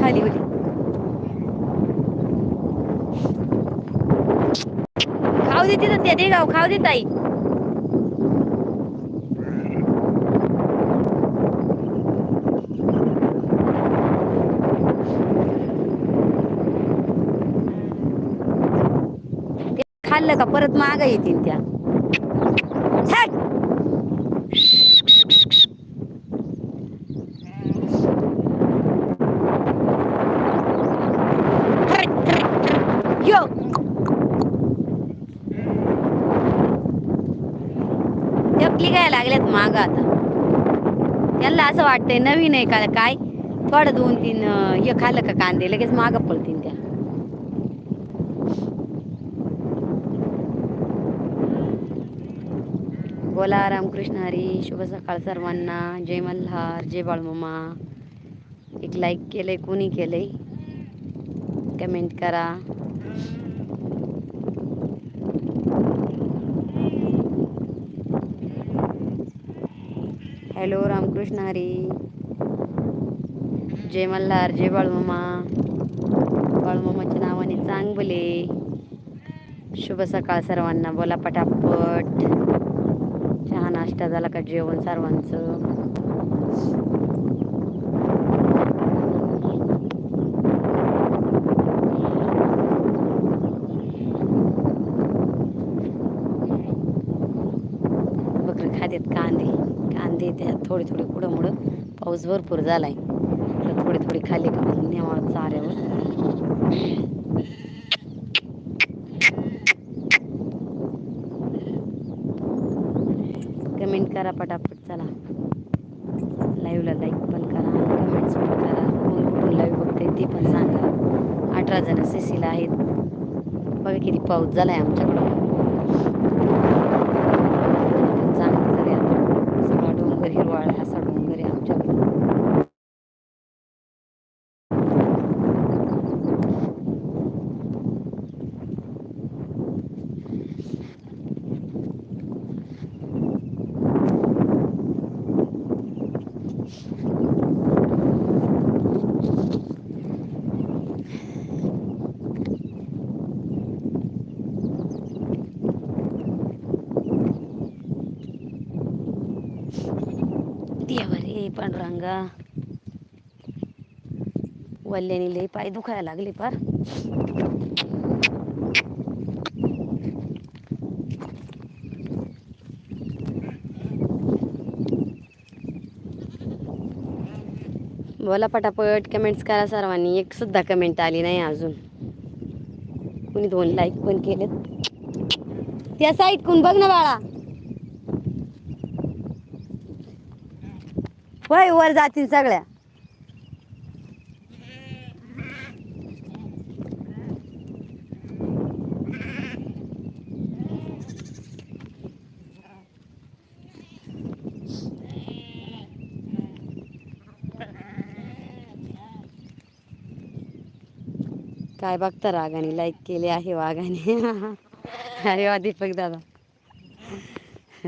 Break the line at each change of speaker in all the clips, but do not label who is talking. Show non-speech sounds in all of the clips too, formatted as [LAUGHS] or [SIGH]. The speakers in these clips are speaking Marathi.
खाली होती खाऊ दे तिथं त्या दे गाव खाऊ दे ताई. खाल्लं का परत माग येतील त्या छाट! यो टपली काय लागल्यात माग आता त्यांना असं वाटतंय नवीन आहे का? काय? थोडं दोन तीन हे खाल्लं का कांदे? लगेच माग पळतील त्या. बोला रामकृष्ण हरी शुभ सकाळ सर्वांना. जय मल्हार जय बाळमामा. एक लाईक केलंय कोणी केलंय? कमेंट करा. हॅलो रामकृष्ण हरी. जय मल्हार जय बाळमामा. बाळमामाच्या नावाने चांगले शुभ सकाळ सर्वांना. बोला पटापट. चहा नाश्ता झाला का? जेवण सर्वांचं बकरी खात्यात कांदे कांदे त्या थोडे थोडे कुठं मुडं पाऊस भरपूर झाला तर थोडे थोडे खाली का मग चाऱ्यावर. कमेंट करा पटापट चला. लाईव्हला लाईक पण करा कमेंट्स पण करा. कोण कुठून लाईव्ह बघते ते पण सांगा. अठरा जण सीसीला आहेत. बघा किती पाऊस झाला आहे आमच्याकडं पण चांगलं झालंय आता सगळा डोंगर हिरवाळ आहे, असा डोंगर आहे आमच्याकडे देवा सांगा. वल्ल्याने लई पाय दुखायला लागले फार बोला पटापट कमेंट्स करा सर्वांनी. एक सुद्धा कमेंट आली नाही अजून. कुणी दोन लाईक पण केलेत. त्या साईड कोण? बघ ना बाळा. होय वर जातील सगळ्या. काय बघता रागाने लाईक केले आहे वाघाने. अरे वा दीपक दादा.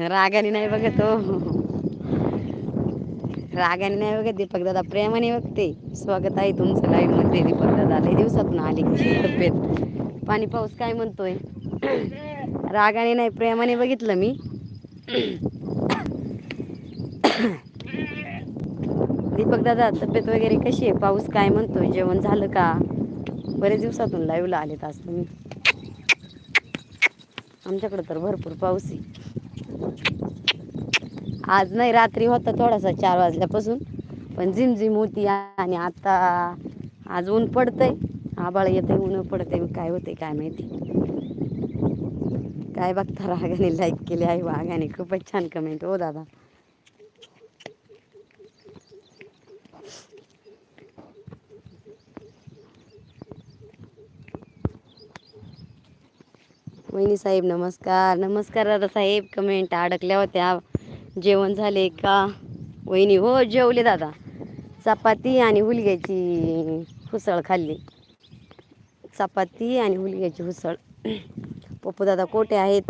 रागाने नाही बघत हो. रागाने नाही बघत दीपक दादा प्रेमाने बघते. स्वागत आहे तुमचं लाईव्हमध्ये. दीपक दादा लई दिवसातून आले कशी तब्येत. पाणी पाऊस काय म्हणतोय? रागाने नाही प्रेमाने बघितलं मी. दीपक दादा तब्येत वगैरे कशी आहे? पाऊस काय म्हणतोय? जेवण झालं का? बरेच दिवसातून लाईव्हला आलेत आज तुम्ही. आमच्याकडं तर भरपूर पाऊस आहे. आज नाही रात्री होता थोडासा चार वाजल्यापासून पण झिमझिम होती आणि आता आज ऊन पडतंय. आबाळ येते ऊन पडतंय काय होते काय माहिती. काय बघता रागाने लाईक केली आहे वाघाने. खूपच छान कमेंट हो दादा. वहिनी साहेब नमस्कार. नमस्कार दादा साहेब. कमेंट अडकल्या होत्या. जेवण झाले का? वहिनी हो जेवले दादा. चपाती आणि हुलग्याची हुसळ खाल्ली. चपाती आणि हुलग्याची हुसळ पप्पू दादा कोठे आहेत?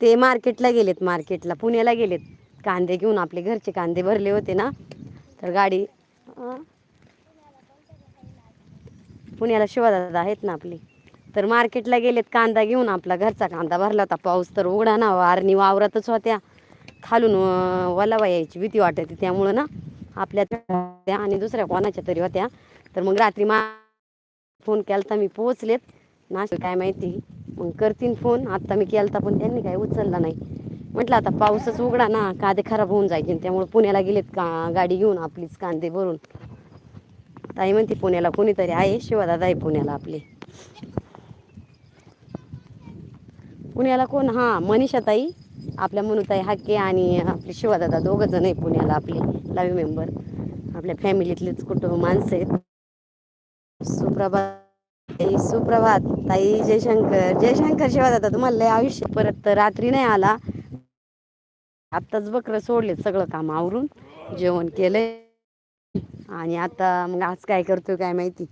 ते मार्केटला गेलेत मार्केटला पुण्याला गेलेत. कांदे घेऊन आपले घरचे कांदे भरले होते ना. तर गाडी पुण्याला शिवदादा आहेत ना आपली. तर मार्केटला गेलेत कांदा घेऊन आपला घरचा कांदा भरला होता. पाऊस तर उघडा ना वारणी वावरातच होत्या. खालून वलावा यायची भीती वाटत. त्यामुळं ना आपल्या त्या आणि दुसऱ्या कोणाच्या तरी होत्या. तर मग रात्री मा फोन केलता मी पोहोचलेत. नाशिक काय माहिती. मग करतीन फोन. आत्ता मी केलता पण त्यांनी काय उचलला नाही. म्हटलं आता पाऊसच उघडा ना कांदे खराब होऊन जायचे. त्यामुळे पुण्याला गेलेत का गाडी घेऊन आपलीच कांदे भरून. ताई म्हणते पुण्याला कोणीतरी आहे. शिवादादा आहे पुण्याला आपले. पुण्याला कोण? हां मनीषा ताई आपल्या मनुताई हाके आणि आपले शिवादादा दोघं जण आहे पुण्याला आपले लाईव्ह मेंबर आपल्या फॅमिलीतलेच कुटुंब माणसं आहेत. सुप्रभात. ताई सुप्रभात. ताई जयशंकर. जयशंकर शिवादादा तुम्हाला लय आयुष्य. परत रात्री नाही आला. आत्ताच बकरं सोडले सगळं काम आवरून. जेवण केलंय. आणि आता मग आज काय करतोय काय माहिती?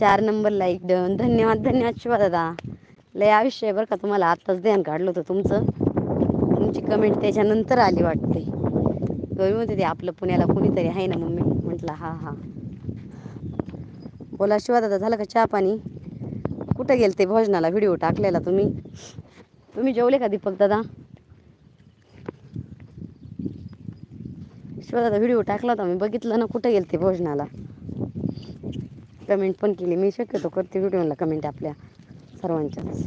चार नंबर लाईक डन. धन्यवाद धन्यवाद शिवा दादा लय आयुष्य आहे बरं का तुम्हाला आत्ताच ध्यान काढलं होतं तुमचं. तुमची कमेंट त्याच्यानंतर आली वाटते. गवी म्हणते ते आपलं पुण्याला कोणीतरी आहे ना मम्मी? म्हटलं हा हा. बोला शिवा दादा झालं का चहा पाणी? कुठं गेलते भोजनाला? व्हिडिओ टाकलेला तुम्ही? तुम्ही जेवले का दीपक दादा? शिवादादा व्हिडिओ टाकला होता. मी बघितलं ना कुठं गेलते भोजनाला? कमेंट पण केली. मी शक्यतो करते व्हिडिओला कमेंट आपल्या. सर्वांच्याच.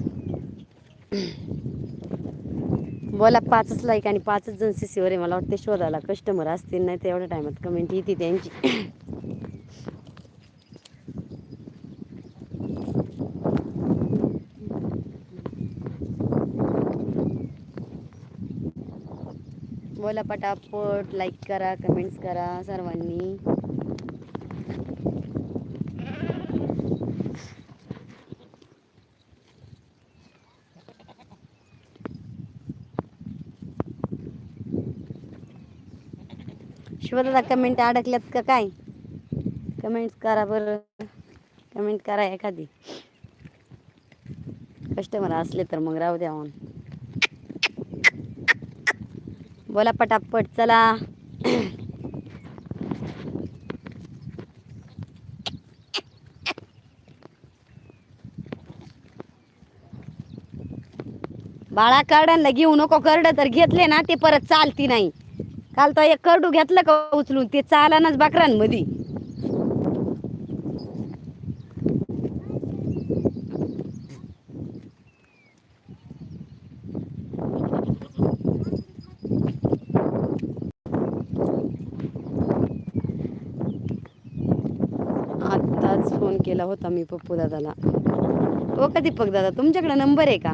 बोला पाचच लाईक आणि पाचच जण सी सीवर आहे मला वाटते शोधायला. कस्टमर असतील नाही तर एवढ्या टायमात कमेंट येते त्यांची. बोला पटापट लाईक करा कमेंट्स करा सर्वांनी. शिवदादा कमेंट अडकल्यात का काय? कमेंट करा बरं. कमेंट करा एखादी. कस्टमर असले तर मग राहू द्या बोला पटापट चला. बाळा करड्यांना घेऊ नको करड तर घेतले ना ते परत चालती नाही. काल तो एक करडू घेतलं का उचलून? ते चालानच बकरांमध्ये आत्ताच फोन केला होता मी पप्पू दादाला. हो का दीपक दादा तुमच्याकडे नंबर आहे का?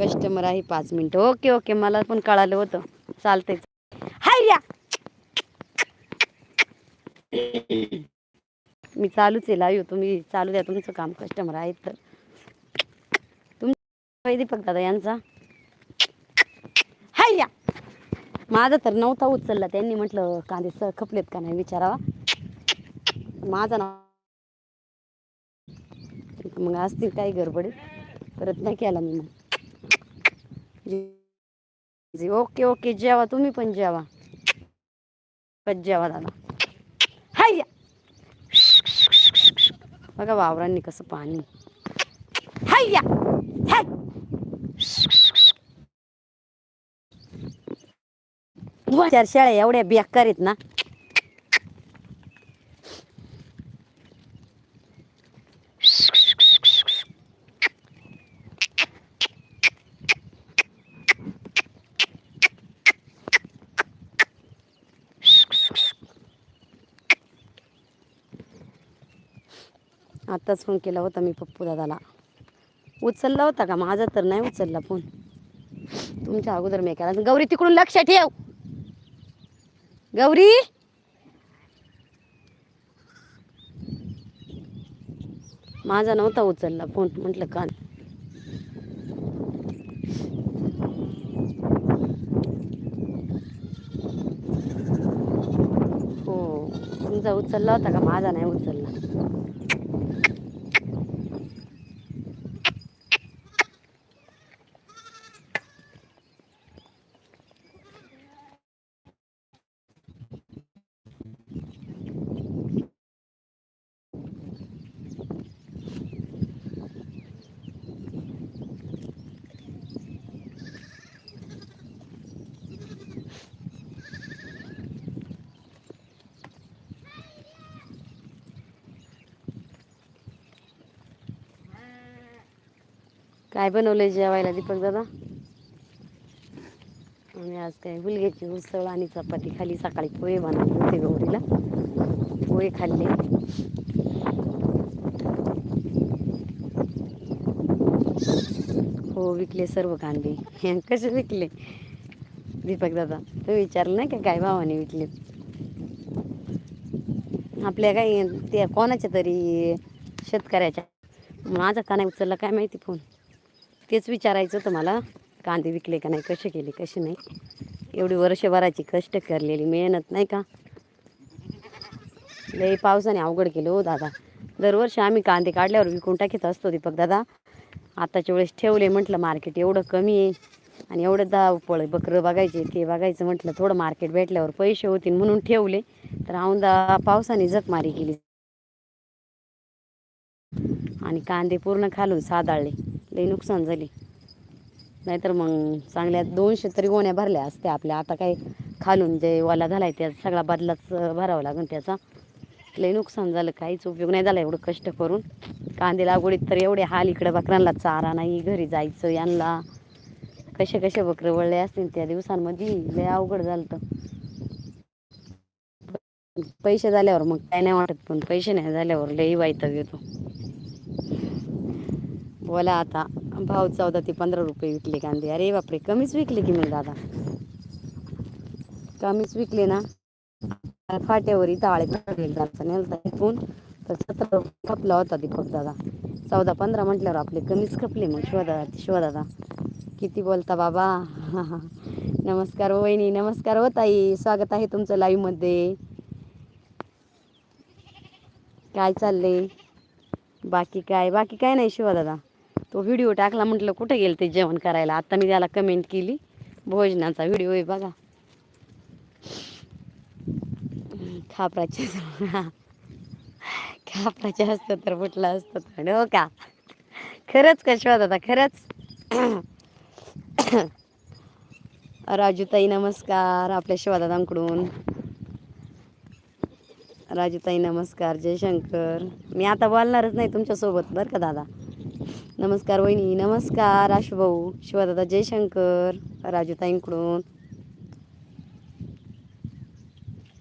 कस्टमर आहे पाच मिनटं. ओके ओके मला पण कळालं होतं. चालतंय. हाय या मी चालूच आहे लाईव्ह तुम्ही चालू द्या तुमचं काम कस्टमर आहेत तर. तुम दीपक दादा यांचा. हाय या माझा तर नव्हता उचलला त्यांनी म्हटलं कांदे स खपलेत का नाही विचारावा. माझा नाव मग असतील काही गडबडीत. परत नाही केला मी मग. ओके ओके जेवा. तुम्ही पण जेवा. पण जेवा दादा. हाय! या. बघा वावरांनी कसं पाणी. हाय! या. हाय. वा, चार शाळा एवढ्या बेकार आहेत ना. आत्ताच फोन केला होता मी पप्पू दादाला. उचलला होता का? माझा तर नाही उचलला फोन तुमच्या अगोदर मी केला. गौरी तिकडून लक्ष ठेव. गौरी! माझा नव्हता उचलला फोन म्हटलं का हो तुमचा उचलला होता का? माझा नाही उचलला. काय बनवलंय जेवायला दीपक दादा? आम्ही आज काय गुलग्याची उसळ आणि चपाती खाली सकाळी पोहे बनवले होते गौरीला. पोहे खाल्ले. हो विकले सर्व कांदे. [LAUGHS] कसे विकले? दीपक दादा तू विचारलं नाही का काय भावाने विकले? आपल्या काय त्या कोणाच्या तरी शेतकऱ्याच्या? माझा का नाही उचलला काय माहिती फोन? तेच विचारायचं होतं मला कांदे विकले का नाही कसे केले कसे नाही. एवढी वर्षभराची कष्ट करलेली मेहनत नाही का? लई पावसाने अवघड केलं हो दादा. दरवर्षी आम्ही कांदे काढल्यावर विकून टाकीत असतो दीपक दादा. आताच्या वेळेस ठेवले म्हटलं मार्केट एवढं कमी आहे आणि एवढं धावपळ बकरं बघायचे ते बघायचं म्हटलं थोडं मार्केट भेटल्यावर पैसे होतील म्हणून ठेवले. तर औंदा पावसाने जगमारी केली. आणि कांदे पूर्ण खालून सादाळले. लई नुकसान झाली. नाहीतर मग चांगल्या दोनशे तरी गोण्या भरल्या असत्या आपल्या. आता काही खालून जे वाला आहे त्या सगळा बदलाच भरावा लागून त्याचा. लई नुकसान झालं काहीच उपयोग नाही झाला एवढं कष्ट करून. कांदे लागवडीत तर एवढे हाल इकडं बकरांना चारा नाही घरी जायचं यांना. कसे कसे बकरं वळले असतील त्या दिवसांमध्ये लय अवघड झालं तर पैसे झाल्यावर मग काय नाही वाटत पण पैसे नाही झाल्यावर लई वाईट येतो. बोला आता भाव चौदा ते पंधरा रुपये विकले कांदे. अरे बापरे कमीच विकले की मग दादा? कमीच विकले ना. फाट्यावर इथं आळे नेलता इथून. तर सतरा रुपये खपला होता दीपक दादा. चौदा पंधरा म्हटल्यावर आपले कमीच खपले मग शिवदादा शिवदादा किती बोलता बाबा? [LAUGHS] नमस्कार हो वहिनी नमस्कार हो ताई. स्वागत आहे तुमचं लाईव्हमध्ये काय चाललंय? बाकी काय? बाकी काय नाही शिवदादा तो व्हिडिओ टाकला म्हटलं कुठे गेलं ते जेवण करायला? आता मी त्याला कमेंट केली भोजनाचा व्हिडिओ आहे बघा. खापराचे [LAUGHS] खापराचे असतं तर म्हटलं असतं तर हो का? खरंच का दादा खरंच? [COUGHS] राजूताई नमस्कार आपल्या शिवादादांकडून राजूताई नमस्कार जयशंकर. मी आता बोलणारच नाही तुमच्यासोबत बरं का दादा? नमस्कार वहिनी नमस्कार आशुभाऊ शिवदादा जयशंकर राजूताईंकडून.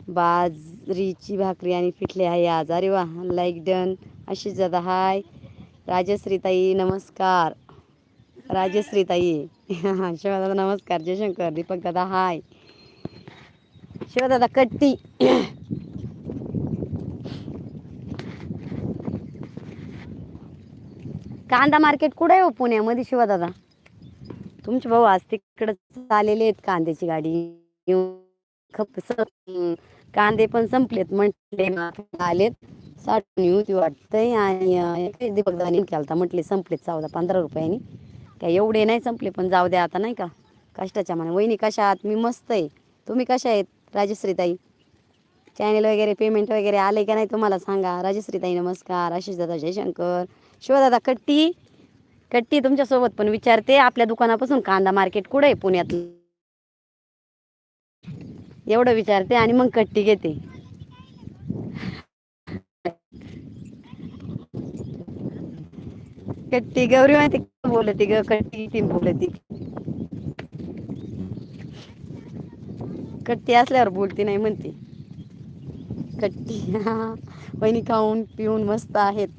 बाजरीची भाकरी आणि पिठले आहे आज. अरे वा लाईक डन आशिष दादा हाय. राजश्रीताई नमस्कार. राजश्रीताई. [LAUGHS] शिवदादा नमस्कार. जयशंकर दीपक दादा हाय. शिवदादा कट्टी. कांदा मार्केट कुठं आहे हो पुण्यामध्ये शिवदादा? तुमचे भाऊ आज तिकडे आलेले आहेत कांद्याची गाडी. खप कांदे पण संपलेत म्हटले आलेत. साठून ती वाटतंय आणि दीपक दादा केलता म्हटले संपलेत चौदा पंधरा रुपयांनी. काय एवढे नाही संपले पण जाऊ द्या आता नाही का? कष्टाच्या मना वहिनी कशा आहात? मी मस्त आहे. तुम्ही कशा आहेत राजश्रीताई? चॅनेल वगैरे पेमेंट वगैरे आले का नाही तुम्हाला सांगा. राजश्रीताई नमस्कार. आशिष दादा जयशंकर. शिवदादा कट्टी. कट्टी तुमच्यासोबत पण विचारते. आपल्या दुकानापासून कांदा मार्केट कुठे आहे पुण्यातलं? एवढं विचारते आणि मग कट्टी घेते. कट्टी गौरी माहिती का बोलती ग? कट्टी ती बोलती. कट्टी असल्यावर बोलती नाही म्हणते. कट्टी वहिनी खाऊन पिऊन मस्त आहेत.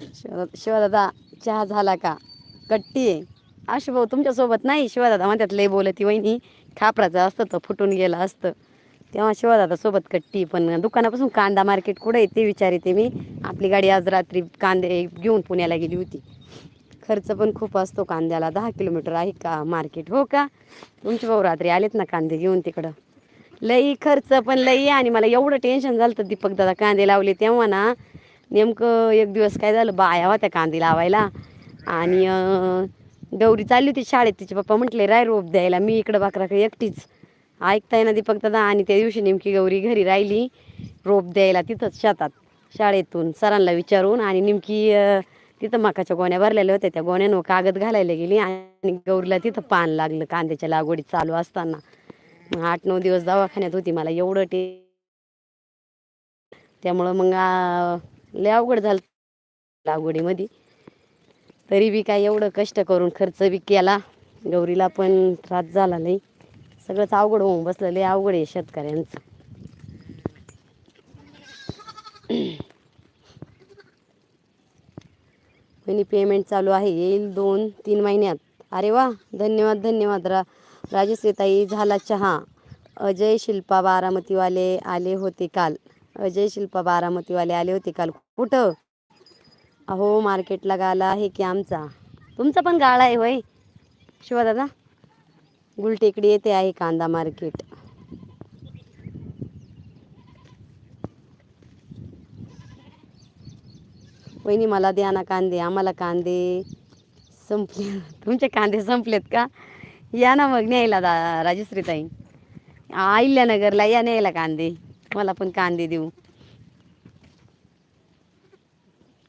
शिवा शिवादादा चहा झाला का? कट्टी आहे. आशु भाऊ तुमच्यासोबत नाही? शिवादादा म्हणतात लय बोलती वहिनी. खापराचं असतं तर फुटून गेलं असतं. तेव्हा शिवादादा सोबत कट्टी पण दुकानापासून कांदा मार्केट कुठं आहे ते विचारते मी. आपली गाडी आज रात्री कांदे घेऊन पुण्याला गेली होती. खर्च पण खूप असतो कांद्याला. दहा किलोमीटर आहे का मार्केट हो का? तुमचे भाऊ रात्री आलेत ना कांदे घेऊन तिकडं. लई खर्च पण लई आणि मला एवढं टेन्शन झालं तर दीपक दादा कांदे लावले तेव्हा ना. नेमकं एक दिवस काय झालं? बाया होत्या कांदे लावायला आणि गौरी चालली होती शाळेत. तिचे पप्पा म्हटले राय रोप द्यायला मी इकडं बाकराकडे एकटीच. ऐकताय ना दीपक दादा? आणि त्या दिवशी नेमकी गौरी घरी राहिली रोप द्यायला तिथंच शेतात शाळेतून सरांना विचारून. आणि नेमकी तिथं मकाच्या गोण्या भरलेल्या होत्या. त्या गोण्यांवर कागद घालायला गेली आणि गौरीला तिथं पान लागलं कांद्याच्या लागवडीत चालू असताना. मग आठ नऊ दिवस दवाखान्यात होती. मला एवढं टे त्यामुळं मग लय अवघड झालं लागवडीमध्ये. तरी बी काय एवढं कष्ट करून खर्च बी केला. गौरीला पण त्रास झाला नाही सगळंच अवघड होऊन बसलं. लय अवघड आहे शेतकऱ्यांचं. म्हणे पेमेंट चालू आहे. येईल दोन तीन महिन्यात. अरे वा! धन्यवाद धन्यवाद. रा राजश्रीताई झाला चहा. अजय शिल्पा बारामतीवाले आले होते काल. अजय शिल्पा बारामतीवाले आले होते काल. कुठं? अहो मार्केटला गाला आहे की आमचा. तुमचा पण गाळा आहे होय. शिवा दादा गुलटेकडी येते आहे कांदा मार्केट. वहिनी मला द्या ना कांदे. आम्हाला कांदे संपले. तुमचे कांदे संपलेत का? या ना मग न्यायला दा राजश्रीताई. अहिल्यानगरला या न्यायला कांदे. मला पण कांदे देऊ.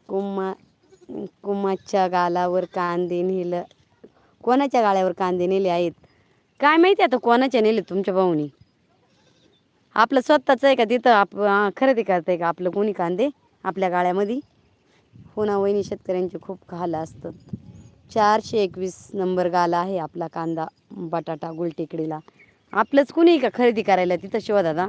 कुम्मा कुम्माच्या गालावर कांदे नेलं. कोणाच्या गाळ्यावर कांदे नेले आहेत? काय माहिती आता कोणाच्या नेले तुमच्या भाऊनी? आपलं स्वतःचं आहे का तिथं? आप खरेदी करताय का आपलं कोणी कांदे आपल्या गाळ्यामध्ये? हो वहिनी शेतकऱ्यांचे खूप घाल असतात. चारशे एकवीस नंबर गाला आहे आपला कांदा बटाटा गुलटेकडीला. आपलंच कुणी का खरेदी करायला तिथं शिवा दादा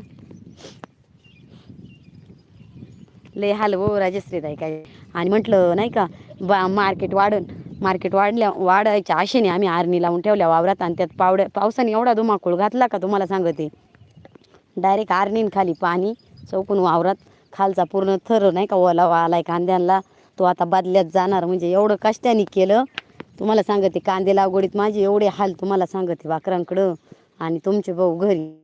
लय हाल हो राजश्रीताई काय. आणि म्हटलं नाही का बा मार्केट वाढन. मार्केट वाढल्या वाढायच्या आशेने आम्ही आरणी लावून ठेवल्या वावरात आणि त्यात पावड्या पावसाने एवढा धुमाकूळ घातला का तुम्हाला सांगते. डायरेक्ट आरणीन खाली पाणी चौकून वावरात खालचा पूर्ण थर नाही का ओलावा आलाय कांद्यांना तो आता बदल्यात जाणार म्हणजे एवढं कष्टाने केलं. तुम्हाला सांगते कांदे लागवडीत माझे एवढे हाल तुम्हाला सांगते वाकरांकडं आणि तुमचे भाऊ घरी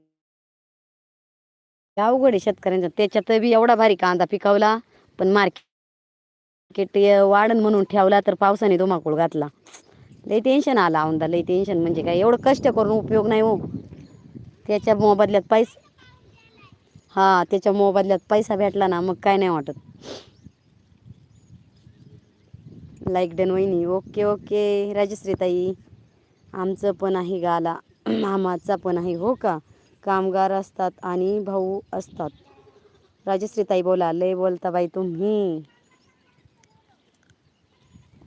अवघड आहे शेतकऱ्यांचं. त्याच्यात बी एवढा भारी कांदा पिकवला पण मार्केट वाढन म्हणून ठेवला तर पावसाने धुमाकूळ घातला. लई टेन्शन आला औंदा लई टेन्शन म्हणजे काय? एवढं कष्ट करून उपयोग नाही हो. त्याच्या मोबदल्यात पैसा हा त्याच्या मोबदल्यात पैसा भेटला ना मग काय नाही वाटत. लाईक डन वहिनी. ओके ओके राजश्रीताई आमचं पण आहे गाला. [CLEARS THROAT] मामाचा पण आहे हो का? कामगार असतात आणि भाऊ असतात. राजश्रीताई बोला लय बोलता बाई तुम्ही.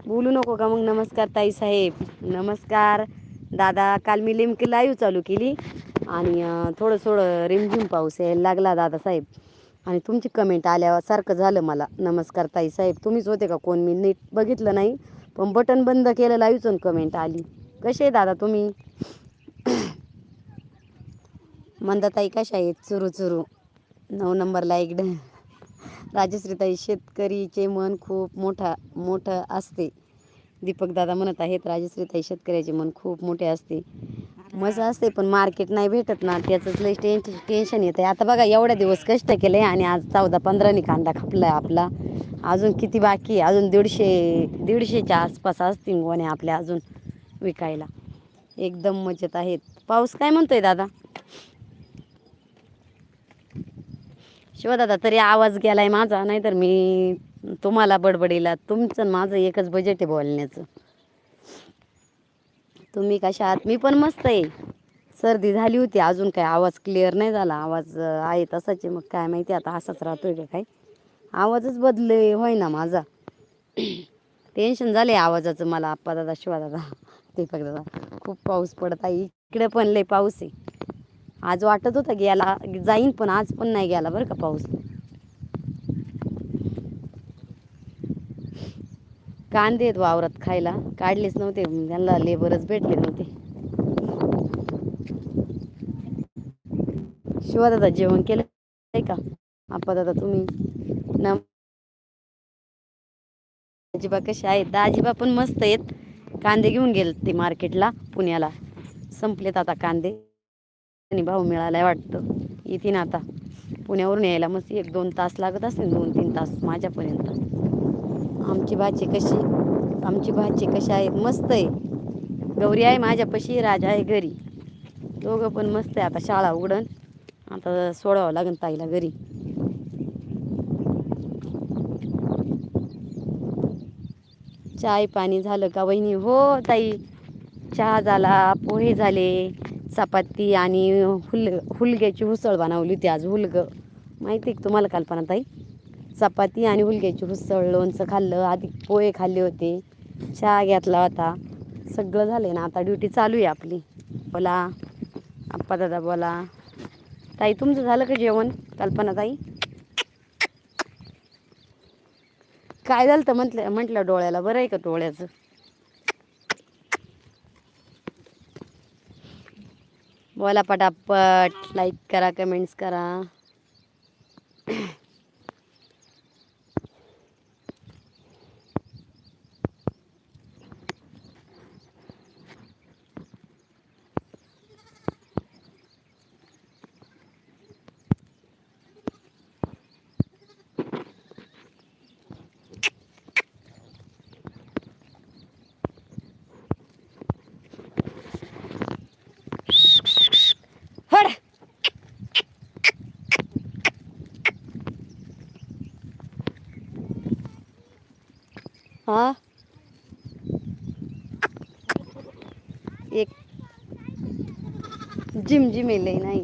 बोलू नको का मग. नमस्कार ताई साहेब. नमस्कार. दादा काल मी लिमकी लाईव्ह चालू केली आणि थोडं थोडं रिमझिम पाऊस यायला लागला दादा साहेब. आणि तुमची कमेंट आल्यावर सारखं झालं मला. नमस्कार ताई साहेब. तुम्हीच होते का कोण? मी नीट बघितलं नाही पण बटन बंद केलं लाईव्हच कमेंट आली. कसे आहे दादा तुम्ही? मंदाताई कशा आहेत? चुरू चुरू. नऊ नंबरला एक राजश्रीताई शेतकरीचे मन खूप मोठा मोठं असते. दीपक दादा म्हणत आहेत राजश्रीताई शेतकऱ्याचे मन खूप मोठे असते. मस्त असते पण मार्केट नाही भेटत ना. त्याचंच लई टेन्श टेन्शन येतं आता बघा एवढ्या दिवस कष्ट केले आणि आज चौदा पंधरानी कांदा खपला आपला. अजून किती बाकी आहे? अजून दीडशे दीडशेच्या आसपास असतील गोण्या आपल्या अजून विकायला. एकदम मजेत आहेत. पाऊस काय म्हणतोय दादा? शिवदादा तरी आवाज गेलाय माझा नाहीतर मी तुम्हाला बडबडीला. तुमचं माझं एकच बजेट आहे बोलण्याचं. तुम्ही कशा आहात? मी पण मस्त आहे. सर्दी झाली होती अजून काय आवाज क्लिअर नाही झाला. आवाज आहे तसाच मग काय माहिती आता असाच राहतोय का काय? आवाजच बदले होय ना माझा. टेन्शन झाले आवाजाचं मला आप्पा दादा शिवा दादा दीपक दादा खूप पाऊस पडत आहे. इकडे पण लय पाऊस आहे. आज वाटत होता गेला जाईन पण आज पण नाही गेला बरं का पाऊस. कांदे आहेत वावरात खायला. काढलेच नव्हते. त्यांना लेबरच भेटले नव्हते. शिवा दादा जेवण केलं नाही का? आपा दादा तुम्ही? ना आजीबा कशा आहेत? आजीबा पण मस्त आहेत. कांदे घेऊन गेले ते मार्केटला पुण्याला. संपलेत आता कांदे. आणि भाव मिळालाय वाटतं. येतीन आता. पुण्यावरून यायला मस्त एक दोन तास लागत असतील दोन तीन तास माझ्यापर्यंत. आमची भाची कशी आमची भाची कशी आहेत मस्त आहे. गौरी आहे माझ्यापाशी राजा आहे घरी. दोघं पण मस्त आहे आता शाळा उघडन. आता सोडावं लागेल ताईला घरी. चाय पाणी झालं का वहिनी? हो ताई. चहा झाला पोहे झाले. चपाती आणि हुल हुलग्याची उसळ बनवली होती आज हुलगं माहिती आहे का तुम्हाला कल्पना ताई? चपाती आणि हुलग्याची हुसळ लोणचं खाल्लं आधी पोहे खाल्ले होते चहा घेतला होता. सगळं झालं ना आता ड्युटी चालू आहे आपली. बोला. आप्पा दादा बोला. ताई तुमचं झालं का जेवण कल्पना ताई? काय झालं तर म्हटलं म्हटलं डोळ्याला बरं आहे का डोळ्याचं? बोला पटापट लाईक करा कमेंट्स करा हड हा एक जिम नाही.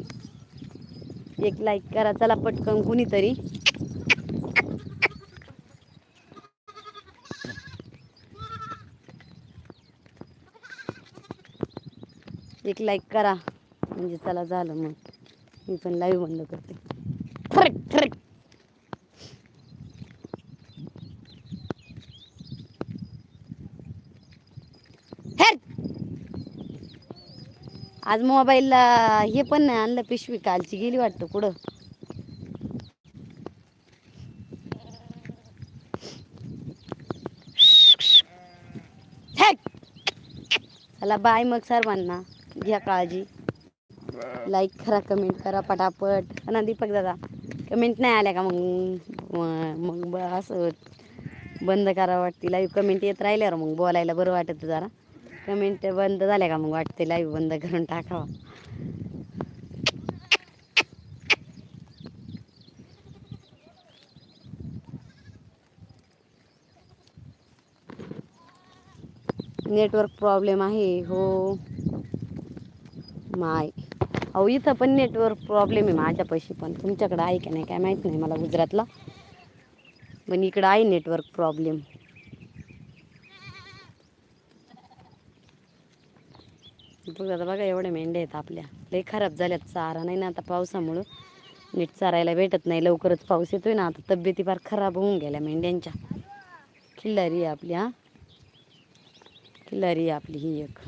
एक लाईक करा चला पटकन कुणीतरी. एक लाईक करा. म्हणजे चला झालं मग. मी पण लाईव्ह बंद करते. आज मोबाईलला हे पण नाही आणलं पिशवी कालची गेली वाटतं कुठं? चला बाय मग सर्वांना. घ्या काळजी. लाईक करा कमेंट करा पटापट. ना दीपक दादा कमेंट नाही आल्या का मग? मग असं बंद करा वाटते. लाईव्ह कमेंट येत राहिल्यावर मग बोलायला बरं वाटतं जरा. कमेंट बंद झाल्या का मग वाटते लाईव्ह बंद करून टाकावा? नेटवर्क प्रॉब्लेम आहे हो. माय. अहो इथं पण नेटवर्क प्रॉब्लेम आहे माझ्यापाशी पण. तुमच्याकडं आहे का नाही काय माहीत नाही मला गुजरातला. पण इकडं आहे नेटवर्क प्रॉब्लेम बघा आता बघा एवढ्या मेंढ्या आहेत आपल्या. लई खराब झाल्यात चारा. नाही ना आता पावसामुळं नीट चारायला भेटत नाही. लवकरच पाऊस येतोय ना आता तब्येती फार खराब होऊन गेल्या मेंढ्यांच्या. खिल्लारी आहे आपली हा. खिल्लारी आहे आपली ही एक.